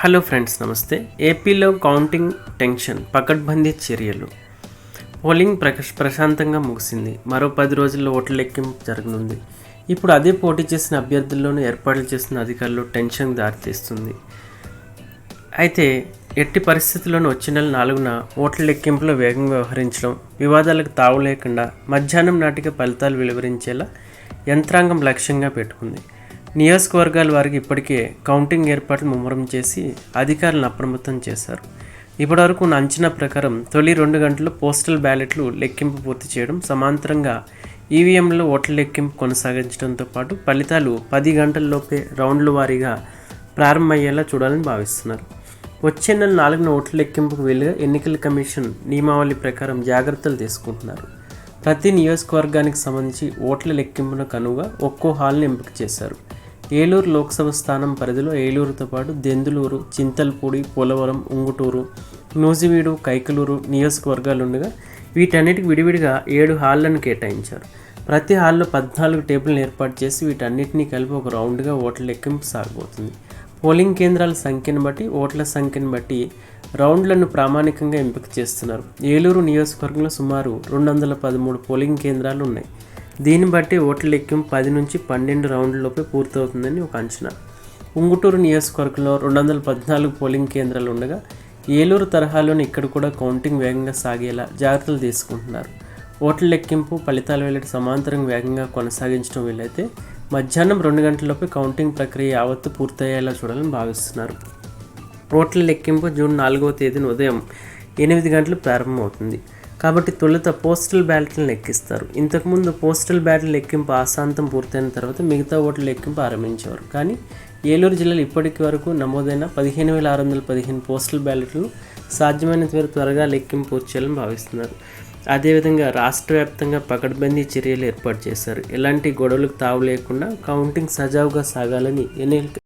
Hello friends నమస్తే. ఏపీలో counting tension పకడ్బందీ చర్యలు. పోలింగ్ ప్రకాశ్ ప్రశాంతంగా ముగిసింది. మరో పది రోజుల్లో ఓట్ల లెక్కింపు జరగనుంది. ఇప్పుడు అదే పోటీ చేసిన అభ్యర్థుల్లోనూ ఏర్పాట్లు చేసిన అధికారులు టెన్షన్ దారితీస్తుంది. అయితే ఎట్టి పరిస్థితుల్లోనూ వచ్చే నెల నాలుగున ఓట్ల లెక్కింపులో వేగంగా వ్యవహరించడం వివాదాలకు తావు లేకుండా మధ్యాహ్నం నాటికి ఫలితాలు వెలువరించేలా యంత్రాంగం లక్ష్యంగా పెట్టుకుంది. నియోజకవర్గాల వారికి ఇప్పటికే కౌంటింగ్ ఏర్పాట్లు ముమ్మరం చేసి అధికారులను అప్రమత్తం చేశారు. ఇప్పటివరకు ఉన్న అంచనా ప్రకారం తొలి రెండు గంటల్లో పోస్టల్ బ్యాలెట్లు లెక్కింపు పూర్తి చేయడం సమాంతరంగా ఈవీఎంలో ఓట్ల లెక్కింపు కొనసాగించడంతో పాటు ఫలితాలు పది గంటల్లోపే రౌండ్ల వారీగా ప్రారంభమయ్యేలా చూడాలని భావిస్తున్నారు. వచ్చే నెల నాలుగున ఓట్ల లెక్కింపుకు వీలుగా ఎన్నికల కమిషన్ నియమావళి ప్రకారం జాగ్రత్తలు తీసుకుంటున్నారు. ప్రతి నియోజకవర్గానికి సంబంధించి ఓట్ల లెక్కింపునకు అనువుగా ఒక్కో హాల్ని ఎంపిక చేశారు. ఏలూరు లోక్సభ స్థానం పరిధిలో ఏలూరుతో పాటు దెందులూరు చింతల్పూడి పోలవరం ఉంగుటూరు నూజివీడు కైకలూరు నియోజకవర్గాలు ఉండగా వీటన్నిటికి విడివిడిగా ఏడు హాళ్ళను కేటాయించారు. ప్రతి హాల్లో పద్నాలుగు టేబుల్ని ఏర్పాటు చేసి వీటన్నిటినీ కలిపి ఒక రౌండ్గా ఓట్ల లెక్కింపు సాగబోతుంది. పోలింగ్ కేంద్రాల సంఖ్యను బట్టి ఓట్ల సంఖ్యను బట్టి రౌండ్లను ప్రామాణికంగా ఎంపిక చేస్తున్నారు. ఏలూరు నియోజకవర్గంలో సుమారు రెండు వందల పదమూడు పోలింగ్ కేంద్రాలు ఉన్నాయి దీన్ని బట్టి ఓట్ల లెక్కింపు పది నుంచి పన్నెండు రౌండ్లలోపే పూర్తవుతుందని ఒక అంచనా. ఉంగుటూరు నియోజకవర్గంలో రెండు వందల పద్నాలుగు పోలింగ్ కేంద్రాలు ఉండగా ఏలూరు తరహాలోని ఇక్కడ కూడా కౌంటింగ్ వేగంగా సాగేలా జాగ్రత్తలు తీసుకుంటున్నారు. ఓట్ల లెక్కింపు ఫలితాలు వెల్లడి సమాంతరం వేగంగా కొనసాగించడం వీలైతే మధ్యాహ్నం రెండు గంటలలోపే కౌంటింగ్ ప్రక్రియ యావత్తు పూర్తయ్యేలా చూడాలని భావిస్తున్నారు. ఓట్ల లెక్కింపు జూన్ నాలుగవ తేదీన ఉదయం ఎనిమిది గంటలు ప్రారంభమవుతుంది. కాబట్టి తొలుత పోస్టల్ బ్యాలెట్లను లెక్కిస్తారు. ఇంతకుముందు పోస్టల్ బ్యాలెట్ లెక్కింపు ఆశాంతం పూర్తయిన తర్వాత మిగతా ఓట్ల లెక్కింపు ఆరంభించేవారు. కానీ ఏలూరు జిల్లాలో ఇప్పటికి వరకు నమోదైన పదిహేను వేల ఆరు వందల పదిహేను పోస్టల్ బ్యాలెట్లు సాధ్యమైనంత వరకు త్వరగా లెక్కింపు పూర్తి చేయాలని భావిస్తున్నారు. అదేవిధంగా రాష్ట్ర వ్యాప్తంగా పకడ్బందీ చర్యలు ఏర్పాటు చేశారు. ఎలాంటి గొడవలకు తావు లేకుండా కౌంటింగ్ సజావుగా సాగాలని ఎన్నికల